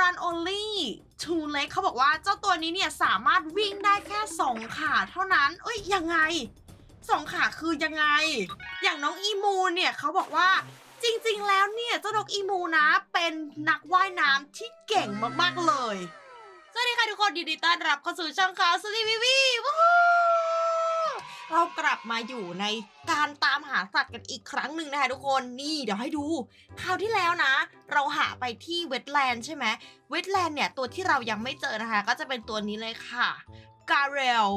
run only two leg เขาบอกว่าเจ้าตัวนี้เนี่ยสามารถวิ่งได้แค่สองขาเท่านั้น เอ้ยยังไงสองขาคือยังไง อย่างน้องอีมูเนี่ยเขาบอกว่าจริงๆ แล้วเนี่ยเจ้านกอีมูนะเป็นนักว่ายน้ำที่เก่งมากๆเลย สวัสดีค่ะทุกคนยินดีต้อนรับเข้าสู่ช่องข่าวสตีวีวี เรากลับมาอยู่ในการตามหาสัตว์กันอีกครั้งหนึ่งนะคะทุกคนนี่เดี๋ยวให้ดูคราวที่แล้วนะ เราหาไปที่เวทแลนด์ใช่ไหมเวทแลนด์เนี่ยตัวที่เรายังไม่เจอนะคะ ก็จะเป็นตัวนี้เลยค่ะกาเรล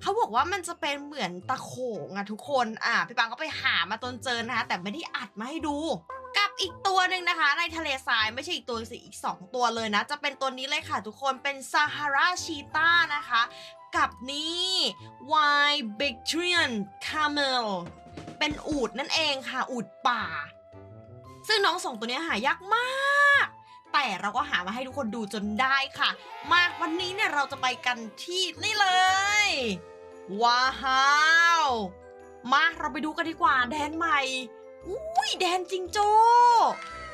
เขาบอกว่ามันจะเป็นเหมือนตะโขงอะทุกคนอะพี่ปังก็ไปหามาจนเจอนะคะแต่ไม่ได้อัดมาให้ดูกับอีกตัวหนึ่งนะคะ ในทะเลทรายไม่ใช่อีกตัวสิอีก 2 ตัวเลยนะ จะเป็นตัวนี้เลยค่ะทุกคนเป็นซาฮาราชีต้านะคะ กับนี่ Y b i c t r i a n Camel เป็นอูดนั่นเองค่ะ อูดป่า ซึ่งน้องสองตัวนี้หายากมาก แต่เราก็หามาให้ทุกคนดูจนได้ค่ะ มาวันนี้เนี่ยเราจะไปกันที่นี่เลย ว้าวมาเราไปดูกันดีกว่าแดนใหม่อุ้ยแดนจิงโจ้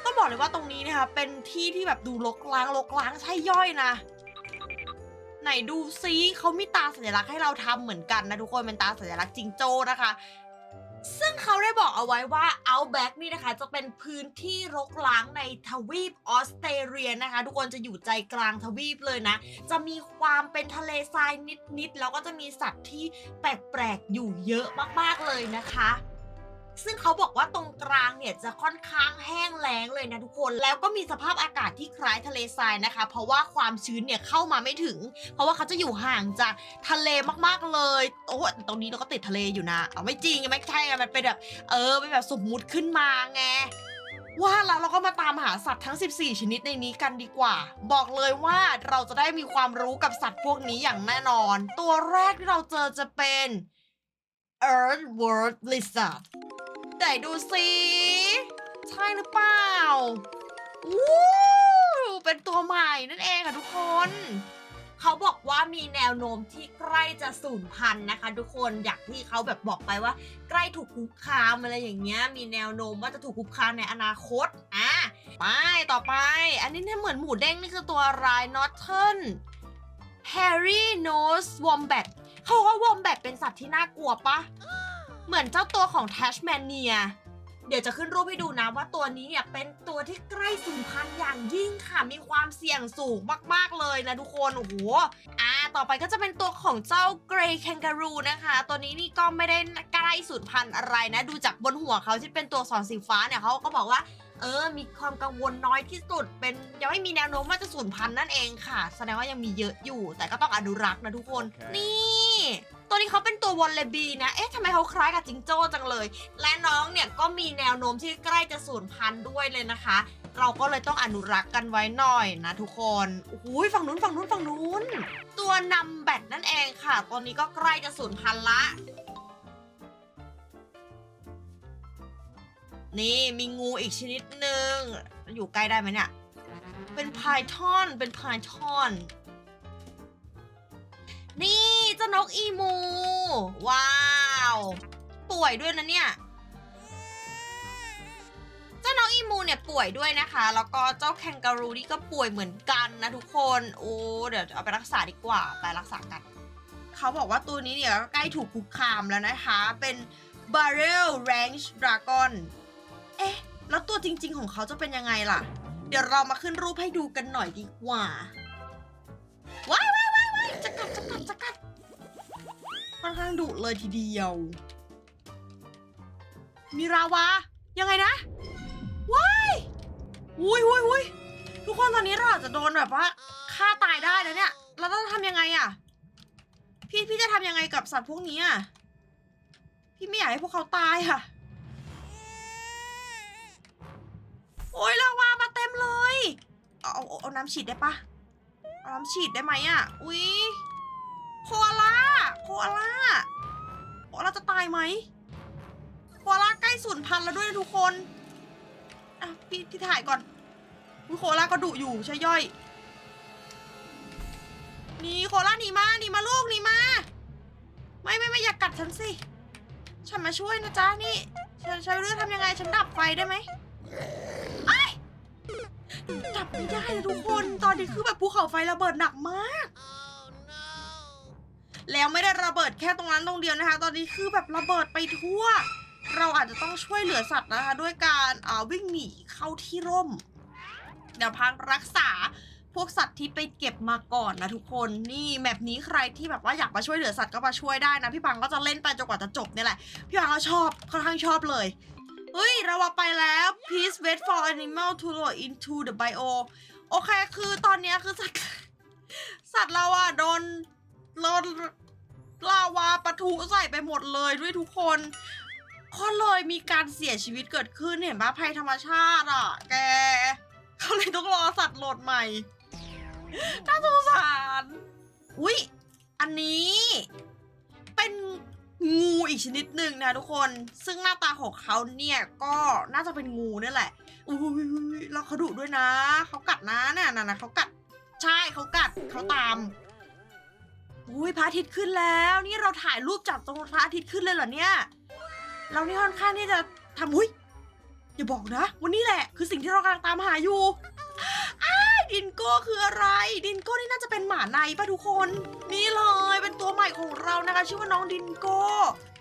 ต้องบอกเลยว่าตรงนี้นะคะเป็นที่ที่แบบดูลกล้างลกล้างใช่ย่อยนะ ไหนดูซิเขามีตาสัญลักษณ์ให้เราทำเหมือนกันนะทุกคนเป็นตาสัญลักษณ์จิงโจ้นะคะ ซึ่งเขาได้บอกเอาไว้ว่า Outback นี่นะคะ จะเป็นพื้นที่รกล้างในทวีปออสเตรเลียนะคะ ทุกคนจะอยู่ใจกลางทวีปเลยนะ จะมีความเป็นทะเลทรายนิดๆแล้วก็จะมีสัตว์ที่แปลกๆอยู่เยอะมากๆเลยนะคะ ซึ่งเขาบอกว่าตรงกลางเนี่ยจะค่อนข้างแห้งแล้งเลยนะทุกคน แล้วก็มีสภาพอากาศที่คล้ายทะเลทรายนะคะ เพราะว่าความชื้นเนี่ยเข้ามาไม่ถึง เพราะว่าเขาจะอยู่ห่างจากทะเลมากๆเลย โอ้ตรงนี้เราก็ติดทะเลอยู่นะเอาไม่จริงไม่ใช่มันเป็นแบบเออเป็นแบบสมมุติขึ้นมาไงว่าแล้วเราก็มาตามหาสัตว์ทั้ง 14 ชนิดในนี้กันดีกว่า บอกเลยว่าเราจะได้มีความรู้กับสัตว์พวกนี้อย่างแน่นอน ตัวแรกที่เราเจอจะเป็น Earth World Lizard ไหนดูสิใช่หรือเปล่าวู้เป็นตัวใหม่นั่นเองค่ะทุกคน เขาบอกว่ามีแนวโน้มที่ใกล้จะสูญพันธุ์นะคะ ทุกคนอย่างที่เขาแบบบอกไปว่า ใกล้ถูกคุกคามอะไรอย่างเงี้ยมีแนวโน้มว่าจะถูกคุกคามในอนาคตอะไปต่อไป อันนี้เนี่ยเหมือนหมูเด้งนี่คือตัวอะไร Northern Harry Nose Wombat เขากว่าวอมแบทเป็นสัตว์ที่น่ากลัวปะ เหมือนเจ้าตัวของ Tashmania เดี๋ยวจะขึ้นรูปให้ดูนะว่าตัวนี้เนี่ยเป็นตัวที่ใกล้สูญพันธุ์อย่างยิ่งค่ะ มีความเสี่ยงสูงมากๆเลยนะทุกคน โอ้โห อ่า ต่อไปก็จะเป็นตัวของเจ้า Grey Kangaroo นะคะ ตัวนี้นี่ก็ไม่ได้ใกล้สูญพันธุ์อะไรนะ ดูจากบนหัวเขาที่เป็นตัวสอนสีฟ้าเนี่ยเขาก็บอกว่าเออ มีความกังวลน้อยที่สุด เป็นยังไม่มีแนวโน้มว่าจะสูญพันธุ์นั่นเองค่ะ แสดงว่ายังมีเยอะอยู่ แต่ก็ต้องอนุรักษ์นะทุกคนโอเคนี่ ตัวนี้เขาเป็นตัววอลเลบีนะ เอ๊ะทำไมเขาคล้ายกับจิงโจ้จังเลย และน้องเนี่ยก็มีแนวโน้มที่ใกล้จะสูญพันธุ์ด้วยเลยนะคะ เราก็เลยต้องอนุรักษ์กันไว้หน่อยนะทุกคนโอ้โหฝั่งนู้นฝั่งนู้นฝั่งนู้น ตัวนำแบตนั่นเองค่ะ ตอนนี้ก็ใกล้จะสูญพันธุ์ละ นี่มีงูอีกชนิดหนึ่งอยู่ใกล้ได้ไหมเนี่ย เป็นพายทอน เป็นพายทอน นี่เจ้านกอีมู ว้าว ป่วยด้วยนะเนี่ย เจ้าน้องอีมูเนี่ยป่วยด้วยนะคะ แล้วก็เจ้าแคนการูนี่ก็ป่วยเหมือนกันนะทุกคนโอ้เดี๋ยวเอาไปรักษาดีกว่าไปรักษากันเขาบอกว่าตัวนี้เนี่ยก็ใกล้ถูกคุกคามแล้วนะคะ เป็น Barrel Range Dragon เอ๊ะ แล้วตัวจริง ๆ ของเขาจะเป็นยังไงล่ะ เดี๋ยวเรามาขึ้นรูปให้ดูกันหน่อยดีกว่า ว้าว จะกัดจะกัดจะกัดค่อนข้างดุเลยทีเดียว มีราวา ยังไงนะว้ายอุ้ยอุ้ยอุ้ยทุกคนตอนนี้เราอาจจะโดนแบบว่าฆ่าตายได้นะเนี่ยเราต้องทำยังไงอะพี่พี่จะทำยังไงกับสัตว์พวกนี้อะพี่ไม่อยากให้พวกเขาตายค่ะโอ้ยลาวามาเต็มเลย เอาเอาเอาน้ำฉีดได้ปะ เอาฉีดได้ไหมอะ อุ๊ย โคอาล่า โคอาล่า โคอาล่าจะตายไหม โคอาล่าใกล้สูญพันธุ์แล้วด้วยทุกคน อะ พี่พี่ถ่ายก่อนอุโคอาล่าก็ดุอยู่ใช่ย่อย นี่โคอาล่าหนีมาหนีมาลูกหนีมา ไม่ไม่ไม่อย่ากัดฉันสิ ฉันมาช่วยนะจ๊ะนี่ ฉันฉันไม่รู้จะทำยังไงฉันดับไฟได้ไหมดับไม่ได้เลยทุกค อนนี้คือแบบภูเขาไฟระเบิดหนักมาก แล้วไม่ได้ระเบิดแค่ตรงนั้นตรงเดียวนะคะ ตอนนี้คือแบบระเบิดไปทั่ว เราอาจจะต้องช่วยเหลือสัตว์นะคะ ด้วยการอ่อวิ่งหนีเข้าที่ร่ม เดี๋ยวพักรักษาพวกสัตว์ที่ไปเก็บมาก่อนนะทุกคนนี่แมปนี้ใครที่แบบว่าอยากมาช่วยเหลือสัตว์ก็มาช่วยได้นะ พี่ปังก็จะเล่นไปจนกว่าจะจบเนี่ยแหละพี่ปังก็ชอบค่อนข้างชอบเลยเฮ้ย เราว่าไปแล้ว please wait for animal to load into the bio โอเค คือตอนเนี้ยคือสัตว์สัตว์เราอะโดนโดนลาวาปะทุใส่ไปหมดเลยด้วยทุกคนก็เลยมีการเสียชีวิตเกิดขึ้นเห็นปะภัยธรรมชาติอะแกเขาเลยต้องรอสัตว์โหลดใหม่ น่าสงสาร อุ๊ย อันนี้ เป็น งูอีกชนิดหนึ่งนะทุกคน ซึ่งหน้าตาของเขาเนี่ยก็น่าจะเป็นงูนี่แหละอุ้ยแล้วเขาดุด้วยนะ เขากัดนะเนี่ยนะนะเขากัด ใช่เขากัดเขาตามอุ้ยพระอาทิตย์ขึ้นแล้ว นี่เราถ่ายรูปจากตรงพระอาทิตย์ขึ้นเลยเหรอเนี่ย เรานี่ค่อนข้างที่จะทำอุ้ยอย่าบอกนะ วันนี้แหละ คือสิ่งที่เรากำลังตามหาอยู่อ้า ดินโก้คืออะไร ดินโก้นี่น่าจะเป็นหมาในป่ะทุกคน นี่เลยเป็นตัวใหม่ของเรานะคะ ชื่อว่าน้องดินโก้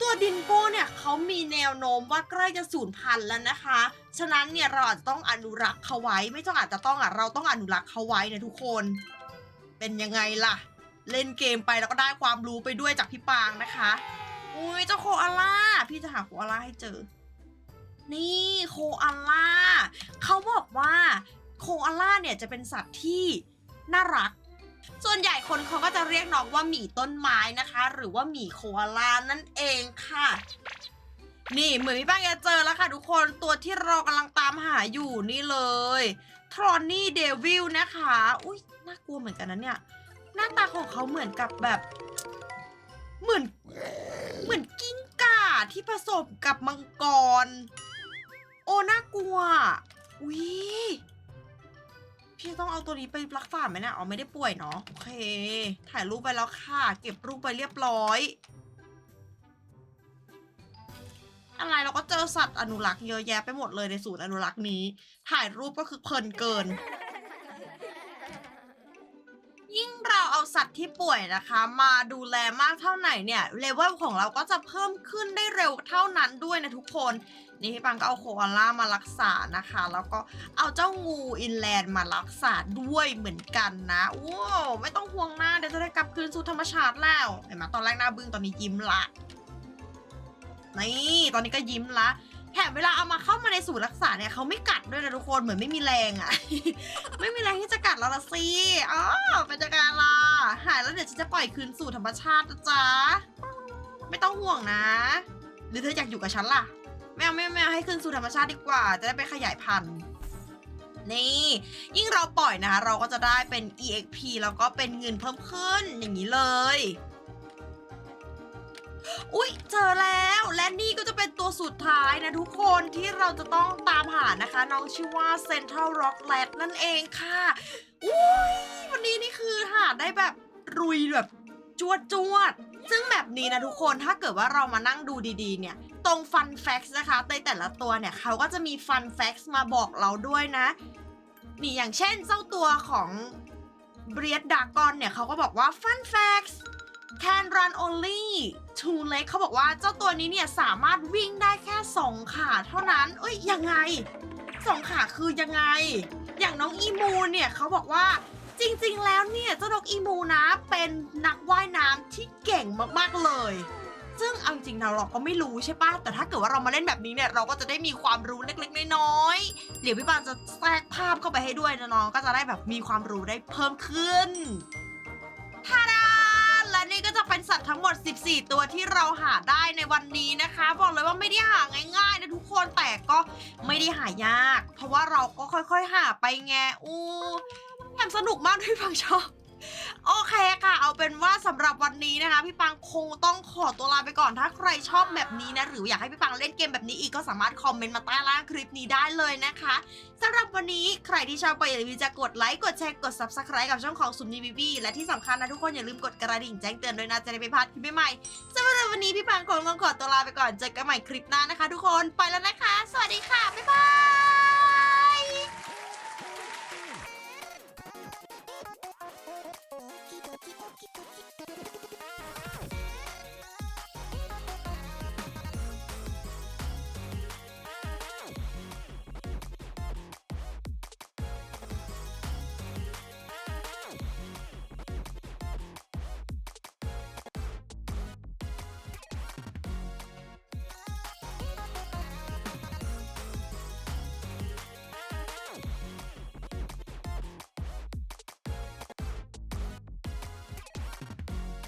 ตัวดินโก้เนี่ยเขามีแนวโน้มว่าใกล้จะสูญพันธุ์แล้วนะคะ ฉะนั้นเนี่ยเราอาจจะต้องอนุรักษ์เขาไว้ ไม่ต้องอาจจะต้องอะเราต้องอนุรักษ์เขาไว้นะทุกคน เป็นยังไงล่ะ เล่นเกมไปแล้วก็ได้ความรู้ไปด้วยจากพี่ปางนะคะ อุ้ยเจ้าโคอาล่าพี่จะหาโคอาล่าให้เจอนี่โคอาล่าเขาบอกว่า โคอาล่าเนี่ยจะเป็นสัตว์ที่น่ารัก ส่วนใหญ่คนเขาก็จะเรียกน้องว่าหมีต้นไม้นะคะ หรือว่าหมีโคอาล่านั่นเองค่ะ นี่เหมือนพี่ป้างจะเจอแล้วค่ะทุกคนตัวที่เรากำลังตามหาอยู่นี่เลยทรอนนี่เดวิลนะคะ อุ้ยน่ากลัวเหมือนกันนะเนี่ย หน้าตาของเขาเหมือนกับแบบ เหมือน เหมือนกิ้งก่าที่ผสมกับมังกร โอ้น่ากลัวอุ้ย พี่ต้องเอาตัวนี้ไปรักษาไหมนะอ๋อไม่ได้ป่วยเนาะโอเค ถ่ายรูปไปแล้วค่ะ เก็บรูปไปเรียบร้อย อะไรเราก็เจอสัตว์อนุรักษ์เยอะแยะไปหมดเลยในศูนย์อนุรักษ์นี้ ถ่ายรูปก็คือเพลินเกิน ยิ่งเราเอาสัตว์ที่ป่วยนะคะ มาดูแลมากเท่าไหร่เนี่ยเลเวลของเราก็จะเพิ่มขึ้นได้เร็วเท่านั้นด้วยนะทุกคน นี่พี่ปังก็เอาโคอาล่ามารักษานะคะ แล้วก็เอาเจ้างูอินแลนด์มารักษาด้วยเหมือนกันนะว้าวไม่ต้องห่วงนะเดี๋ยวจะได้กลับคืนสู่ธรรมชาติแล้วเห็นไหมตอนแรกหน้าบึ้งตอนนี้ยิ้มละนี่ตอนนี้ก็ยิ้มละแถมเวลาเอามาเข้ามาในศูนย์รักษาเนี่ยเขาไม่กัดด้วยนะทุกคนเหมือนไม่มีแรงอะไม่มีแรงที่จะกัดแล้วละสิอ๋อเป็นจัการล่ะหายแล้วเดี๋ยวฉันจะปล่อยคืนสู่ธรรมชาตินะจ๊ะไม่ต้องห่วงนะ หรือเธออยากอยู่กับฉันล่ะ ไม่เอาไม่เอาไม่เอาให้คืนสู่ธรรมชาติดีกว่า จะได้ไปขยายพันธุ์ นี่ ยิ่งเราปล่อยนะคะ เราก็จะได้เป็น EXP แล้วก็เป็นเงินเพิ่มขึ้นอย่างนี้เลย อุ๊ย เจอแล้วและนี่ก็จะเป็นตัวสุดท้ายนะทุกคนที่เราจะต้องตามหานะคะ น้องชื่อว่า Central Rock Rat นั่นเองค่ะ อุ้ยวันนี้นี่คือหาได้แบบรุยแบบจวดจวด ซึ่งแบบนี้นะทุกคนถ้าเกิดว่าเรามานั่งดูดีๆเนี่ย ตรง Fun Facts นะคะในแต่ละตัวเนี่ยเขาก็จะมี Fun Facts มาบอกเราด้วยนะนี่อย่างเช่นเจ้าตัวของเบรียดดากอนเนี่ยเขาก็บอกว่า Fun Facts can run only two leg เขาบอกว่าเจ้าตัวนี้เนี่ยสามารถวิ่งได้แค่สองขาเท่านั้น เอ้ยยังไงสองขาคือยังไง อย่างน้องอีมูเนี่ยเขาบอกว่า จริงๆ แล้วเนี่ยเจ้านกอีมูนะเป็นนักว่ายน้ำที่เก่งมากๆเลย ซึ่งเอาจริงๆเราเราก็ไม่รู้ใช่ปะแต่ถ้าเกิดว่าเรามาเล่นแบบนี้เนี่ยเราก็จะได้มีความรู้เล็กๆ น้อยๆเดี๋ยวพี่ปานจะแทรกภาพเข้าไปให้ด้วยนะน้องก็จะได้แบบมีความรู้ได้เพิ่มขึ้นทาดาและนี่ก็จะเป็นสัตว์ทั้งหมด 14 ตัวที่เราหาได้ในวันนี้นะคะ บอกเลยว่าไม่ได้หาง่ายๆนะทุกคนแต่ก็ไม่ได้หายาก เพราะว่าเราก็ค่อยๆ หาไปไงอู้ แถมสนุกมากด้วยฟังชอบ โอเคค่ะ เอาเป็นว่าสำหรับวันนี้นะคะ พี่ปังคงต้องขอตัวลาไปก่อน ถ้าใครชอบแบบนี้นะ หรืออยากให้พี่ปังเล่นเกมแบบนี้อีกก็สามารถคอมเมนต์มาใต้ล่างคลิปนี้ได้เลยนะคะสำหรับวันนี้ใครที่ชอบก็อย่าลืมจะกดไลค์กดแชร์กด subscribe กับช่องของซุมนีบีบีและที่สำคัญนะทุกคนอย่าลืมกดกระดิ่งแจ้งเตือนด้วยนะจะได้ไม่พลาดคลิปใหม่ๆสำหรับวันนี้พี่ปังคงต้องขอตัวลาไปก่อนเจอกันใหม่คลิปหน้านะคะ ทุกคนไปแล้วนะคะ สวัสดีค่ะบ๊ายบาย キドキドキ